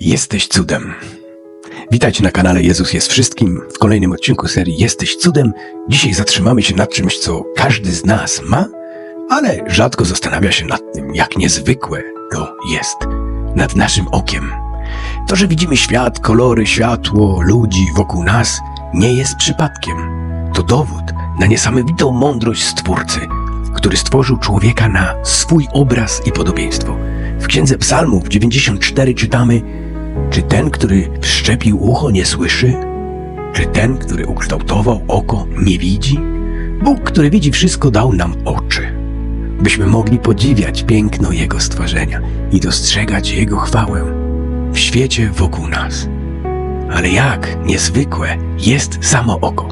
Jesteś cudem. Witajcie na kanale Jezus jest wszystkim. W kolejnym odcinku serii Jesteś cudem. Dzisiaj zatrzymamy się nad czymś, co każdy z nas ma, ale rzadko zastanawia się nad tym, jak niezwykłe to jest. Nad naszym okiem. To, że widzimy świat, kolory, światło, ludzi wokół nas, nie jest przypadkiem. To dowód na niesamowitą mądrość Stwórcy, który stworzył człowieka na swój obraz i podobieństwo. W Księdze Psalmów 94 czytamy Czy ten, który wszczepił ucho, nie słyszy? Czy ten, który ukształtował oko, nie widzi? Bóg, który widzi wszystko, dał nam oczy, byśmy mogli podziwiać piękno Jego stworzenia i dostrzegać Jego chwałę w świecie wokół nas. Ale jak niezwykłe jest samo oko.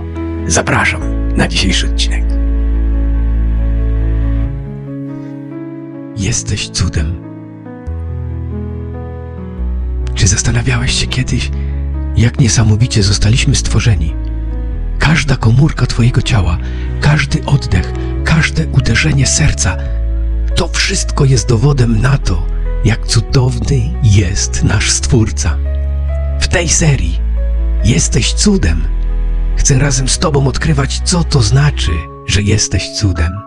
Zapraszam na dzisiejszy odcinek. Jesteś cudem. Czy zastanawiałeś się kiedyś, jak niesamowicie zostaliśmy stworzeni? Każda komórka Twojego ciała, każdy oddech, każde uderzenie serca to wszystko jest dowodem na to, jak cudowny jest nasz Stwórca. W tej serii Jesteś cudem. Chcę razem z Tobą odkrywać, co to znaczy, że jesteś cudem.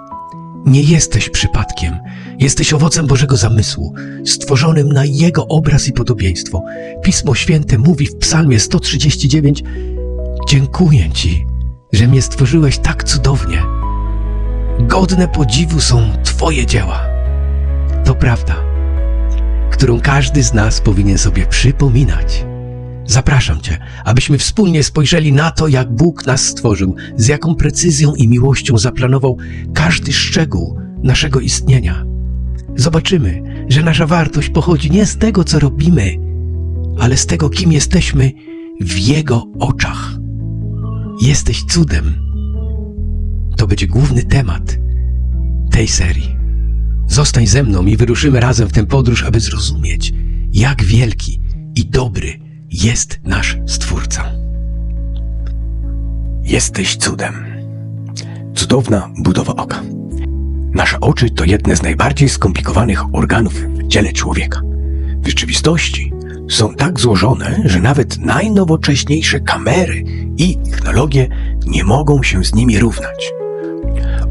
Nie jesteś przypadkiem. Jesteś owocem Bożego zamysłu, stworzonym na Jego obraz i podobieństwo. Pismo Święte mówi w Psalmie 139: Dziękuję Ci, że mnie stworzyłeś tak cudownie. Godne podziwu są Twoje dzieła. To prawda, którą każdy z nas powinien sobie przypominać. Zapraszam Cię, abyśmy wspólnie spojrzeli na to, jak Bóg nas stworzył, z jaką precyzją i miłością zaplanował każdy szczegół naszego istnienia. Zobaczymy, że nasza wartość pochodzi nie z tego, co robimy, ale z tego, kim jesteśmy w Jego oczach. Jesteś cudem. To będzie główny temat tej serii. Zostań ze mną i wyruszymy razem w tę podróż, aby zrozumieć, jak wielki i dobry jest nasz Stwórca. Jesteś cudem. Cudowna budowa oka. Nasze oczy to jedne z najbardziej skomplikowanych organów w ciele człowieka. W rzeczywistości są tak złożone, że nawet najnowocześniejsze kamery i technologie nie mogą się z nimi równać.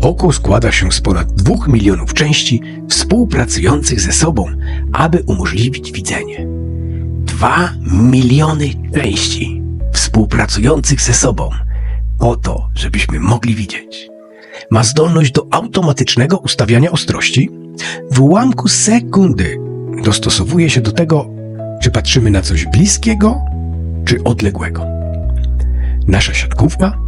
Oko składa się z ponad dwóch milionów części współpracujących ze sobą, aby umożliwić widzenie. Dwa miliony części współpracujących ze sobą po to, żebyśmy mogli widzieć. Ma zdolność do automatycznego ustawiania ostrości. W ułamku sekundy dostosowuje się do tego, czy patrzymy na coś bliskiego, czy odległego. Nasza siatkówka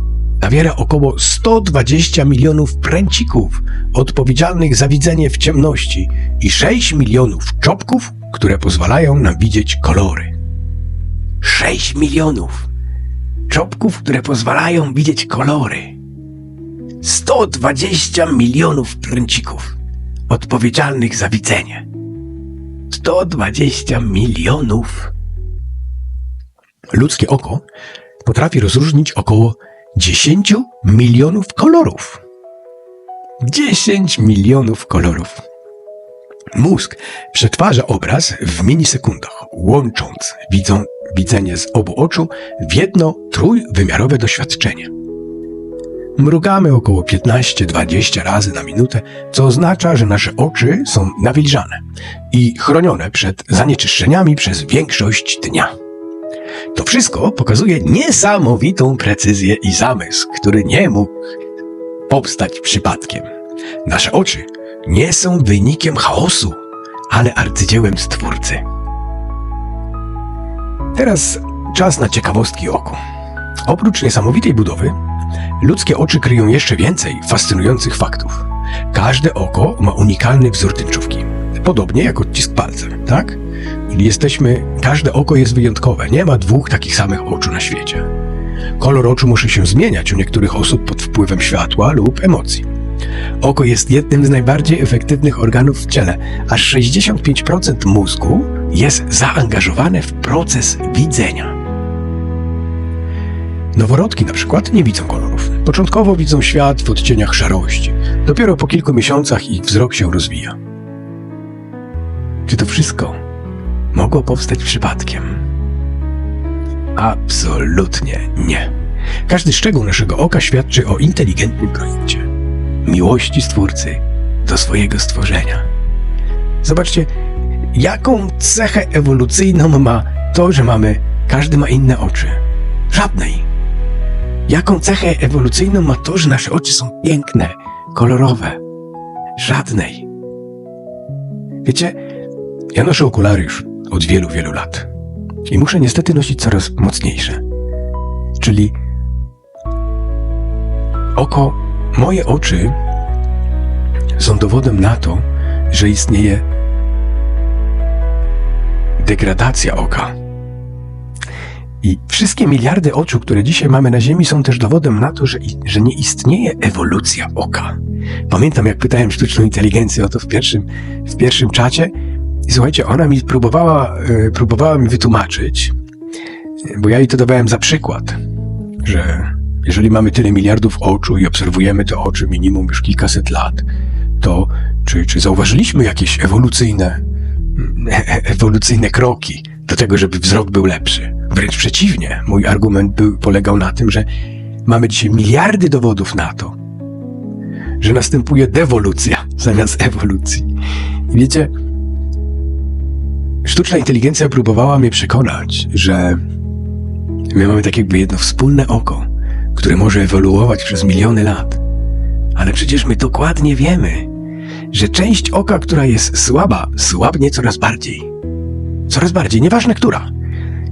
zawiera około 120 milionów pręcików odpowiedzialnych za widzenie w ciemności i 6 milionów czopków, które pozwalają nam widzieć kolory. 6 milionów czopków, które pozwalają widzieć kolory. 120 milionów pręcików odpowiedzialnych za widzenie. 120 milionów. Ludzkie oko potrafi rozróżnić około 10 milionów kolorów. 10 milionów kolorów. Mózg przetwarza obraz w milisekundach, łącząc widzą, widzenie z obu oczu w jedno trójwymiarowe doświadczenie. Mrugamy około 15-20 razy na minutę, co oznacza, że nasze oczy są nawilżane i chronione przed zanieczyszczeniami przez większość dnia. To wszystko pokazuje niesamowitą precyzję i zamysł, który nie mógł powstać przypadkiem. Nasze oczy nie są wynikiem chaosu, ale arcydziełem Stwórcy. Teraz czas na ciekawostki oku. Oprócz niesamowitej budowy, ludzkie oczy kryją jeszcze więcej fascynujących faktów. Każde oko ma unikalny wzór tęczówki. Podobnie jak odcisk palca, tak? Jesteśmy, każde oko jest wyjątkowe, nie ma dwóch takich samych oczu na świecie. Kolor oczu może się zmieniać u niektórych osób pod wpływem światła lub emocji. Oko jest jednym z najbardziej efektywnych organów w ciele. Aż 65% mózgu jest zaangażowane w proces widzenia. Noworodki na przykład nie widzą kolorów. Początkowo widzą świat w odcieniach szarości. Dopiero po kilku miesiącach ich wzrok się rozwija. Czy to wszystko? mogło powstać przypadkiem. Absolutnie nie. Każdy szczegół naszego oka świadczy o inteligentnym projekcie, miłości Stwórcy do swojego stworzenia. Zobaczcie, jaką cechę ewolucyjną ma to, że mamy, każdy ma inne oczy. Żadnej. Jaką cechę ewolucyjną ma to, że nasze oczy są piękne, kolorowe? Żadnej. Wiecie, ja noszę okulary już od wielu, wielu lat. I muszę niestety nosić coraz mocniejsze. Czyli oko, moje oczy są dowodem na to, że istnieje degradacja oka. I wszystkie miliardy oczu, które dzisiaj mamy na Ziemi, są też dowodem na to, że, że nie istnieje ewolucja oka. Pamiętam, jak pytałem sztuczną inteligencję o to w pierwszym, w pierwszym czacie. I słuchajcie, ona mi próbowała, e, próbowała mi wytłumaczyć, bo ja jej to dawałem za przykład, że jeżeli mamy tyle miliardów oczu i obserwujemy te oczy minimum już kilkaset lat, to czy, czy zauważyliśmy jakieś ewolucyjne, ewolucyjne kroki do tego, żeby wzrok był lepszy? Wręcz przeciwnie, mój argument był, polegał na tym, że mamy dzisiaj miliardy dowodów na to, że następuje dewolucja zamiast ewolucji. I wiecie, sztuczna inteligencja próbowała mnie przekonać, że my mamy tak jakby jedno wspólne oko, które może ewoluować przez miliony lat. Ale przecież my dokładnie wiemy, że część oka, która jest słaba, słabnie coraz bardziej. Coraz bardziej, nieważne która.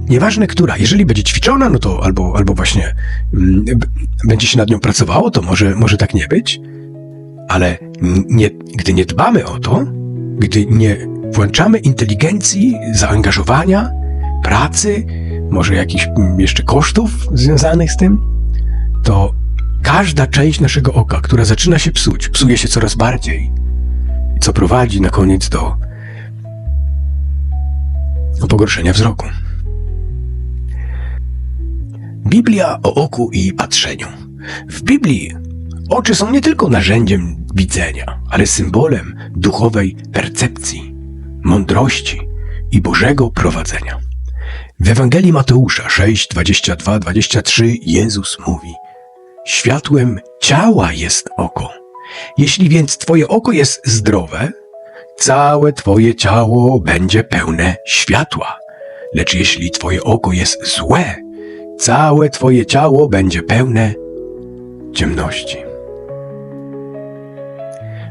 Nieważne która. Jeżeli będzie ćwiczona, no to albo, albo właśnie mm, będzie się nad nią pracowało, to może, może tak nie być. Ale nie, gdy nie dbamy o to, gdy nie włączamy inteligencji, zaangażowania, pracy, może jakichś mm, jeszcze kosztów związanych z tym, to każda część naszego oka, która zaczyna się psuć, psuje się coraz bardziej, co prowadzi na koniec do, pogorszenia wzroku. Biblia o oku i patrzeniu. W Biblii oczy są nie tylko narzędziem widzenia, ale symbolem duchowej percepcji, mądrości i Bożego prowadzenia. W Ewangelii Mateusza 6, 22, 23 Jezus mówi Światłem ciała jest oko. Jeśli więc twoje oko jest zdrowe, całe twoje ciało będzie pełne światła. Lecz jeśli twoje oko jest złe, całe twoje ciało będzie pełne ciemności.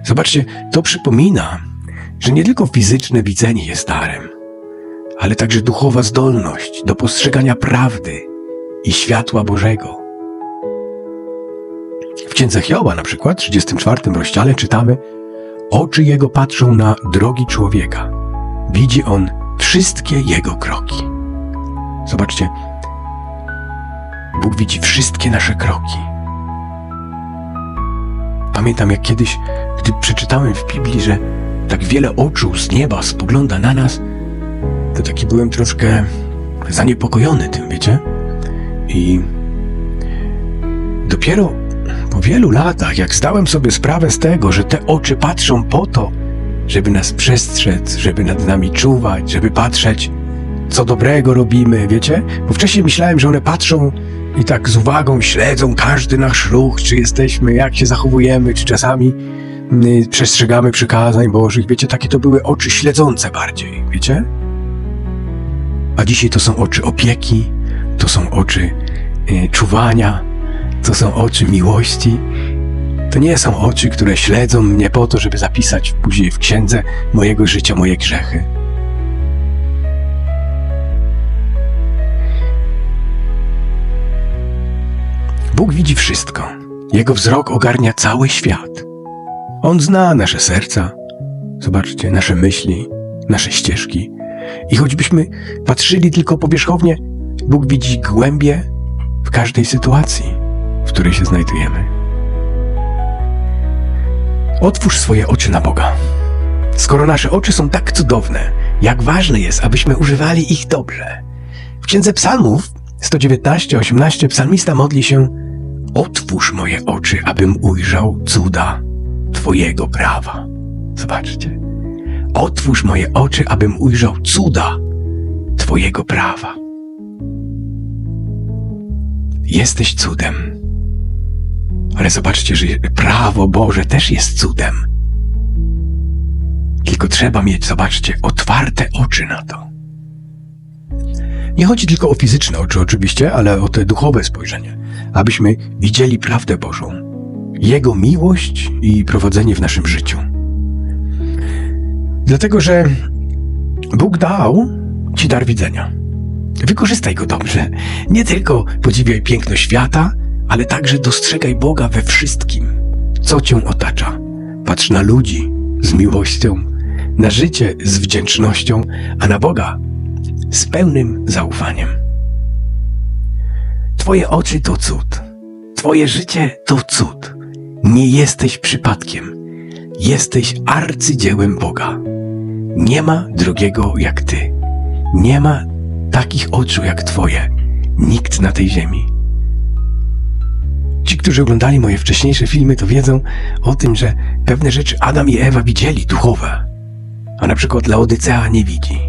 Zobaczcie, to przypomina, że nie tylko fizyczne widzenie jest darem, ale także duchowa zdolność do postrzegania prawdy i światła Bożego. Księdze Hioba na przykład, w 34 rozdziale czytamy Oczy jego patrzą na drogi człowieka. Widzi on wszystkie jego kroki. Zobaczcie, Bóg widzi wszystkie nasze kroki. Pamiętam jak kiedyś, gdy przeczytałem w Biblii, że tak wiele oczu z nieba spogląda na nas, to taki byłem troszkę zaniepokojony tym, wiecie? I dopiero po wielu latach, jak zdałem sobie sprawę z tego, że te oczy patrzą po to, żeby nas przestrzec, żeby nad nami czuwać, żeby patrzeć, co dobrego robimy, wiecie? Bo wcześniej myślałem, że one patrzą i tak z uwagą śledzą każdy nasz ruch, czy jesteśmy, jak się zachowujemy, czy czasami y, przestrzegamy przykazań Bożych. Wiecie, takie to były oczy śledzące bardziej, wiecie? A dzisiaj to są oczy opieki, to są oczy y, czuwania, to są oczy miłości. To nie są oczy, które śledzą mnie po to, żeby zapisać później w księdze mojego życia moje grzechy. Bóg widzi wszystko. Jego wzrok ogarnia cały świat. On zna nasze serca, zobaczcie, nasze myśli, nasze ścieżki. I choćbyśmy patrzyli tylko powierzchownie, Bóg widzi głębie w każdej sytuacji, w której się znajdujemy. Otwórz swoje oczy na Boga. Skoro nasze oczy są tak cudowne, jak ważne jest, abyśmy używali ich dobrze. W Księdze Psalmów 119-18 psalmista modli się Otwórz moje oczy, abym ujrzał cuda Twojego prawa. Zobaczcie. Otwórz moje oczy, abym ujrzał cuda Twojego prawa. Jesteś cudem. Ale zobaczcie, że prawo Boże też jest cudem. Tylko trzeba mieć, zobaczcie, otwarte oczy na to. Nie chodzi tylko o fizyczne oczy, oczywiście, ale o te duchowe spojrzenie, abyśmy widzieli prawdę Bożą, Jego miłość i prowadzenie w naszym życiu. Dlatego, że Bóg dał Ci dar widzenia. Wykorzystaj go dobrze. Nie tylko podziwiaj piękno świata, ale także dostrzegaj Boga we wszystkim, co Cię otacza. Patrz na ludzi z miłością, na życie z wdzięcznością, a na Boga z pełnym zaufaniem. Twoje oczy to cud. Twoje życie to cud. Nie jesteś przypadkiem. Jesteś arcydziełem Boga. Nie ma drugiego jak Ty. Nie ma takich oczu jak Twoje. Nikt na tej ziemi. Ci, którzy oglądali moje wcześniejsze filmy, to wiedzą o tym, że pewne rzeczy Adam i Ewa widzieli duchowe, a na przykład Laodycea nie widzi.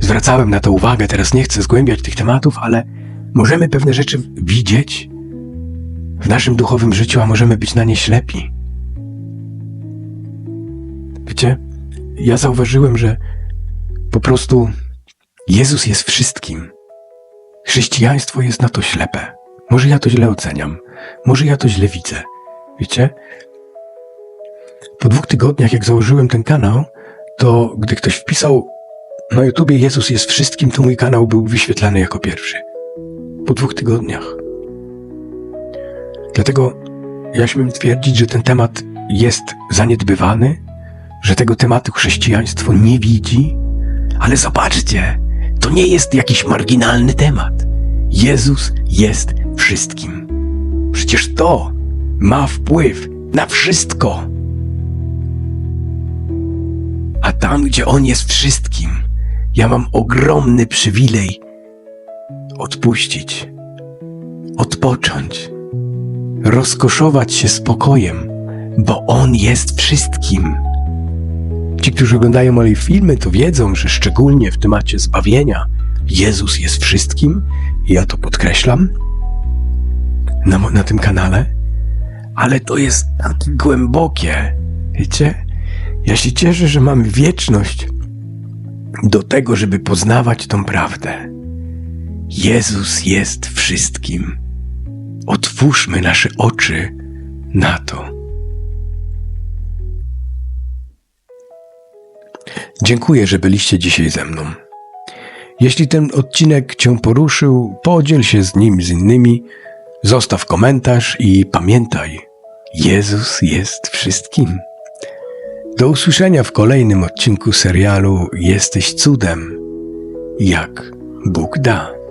Zwracałem na to uwagę, teraz nie chcę zgłębiać tych tematów, ale możemy pewne rzeczy widzieć w naszym duchowym życiu, a możemy być na nie ślepi. Wiecie, ja zauważyłem, że po prostu Jezus jest wszystkim. Chrześcijaństwo jest na to ślepe. Może ja to źle oceniam, może ja to źle widzę. Wiecie? Po dwóch tygodniach, jak założyłem ten kanał, to gdy ktoś wpisał na YouTubie Jezus jest wszystkim, to mój kanał był wyświetlany jako pierwszy. Po dwóch tygodniach. Dlatego ja śmiem twierdzić, że ten temat jest zaniedbywany, że tego tematu chrześcijaństwo nie widzi, ale zobaczcie, to nie jest jakiś marginalny temat. Jezus jest wszystkim. Przecież to ma wpływ na wszystko. A tam, gdzie On jest wszystkim, ja mam ogromny przywilej odpuścić, odpocząć, rozkoszować się spokojem, bo On jest wszystkim. Ci, którzy oglądają moje filmy, to wiedzą, że szczególnie w temacie zbawienia Jezus jest wszystkim. Ja to podkreślam na, na tym kanale, ale to jest tak głębokie. Wiecie? Ja się cieszę, że mamy wieczność do tego, żeby poznawać tą prawdę. Jezus jest wszystkim. Otwórzmy nasze oczy na to. Dziękuję, że byliście dzisiaj ze mną. Jeśli ten odcinek Cię poruszył, podziel się z nim z innymi, zostaw komentarz i pamiętaj, Jezus jest wszystkim. Do usłyszenia w kolejnym odcinku serialu Jesteś cudem, jak Bóg da.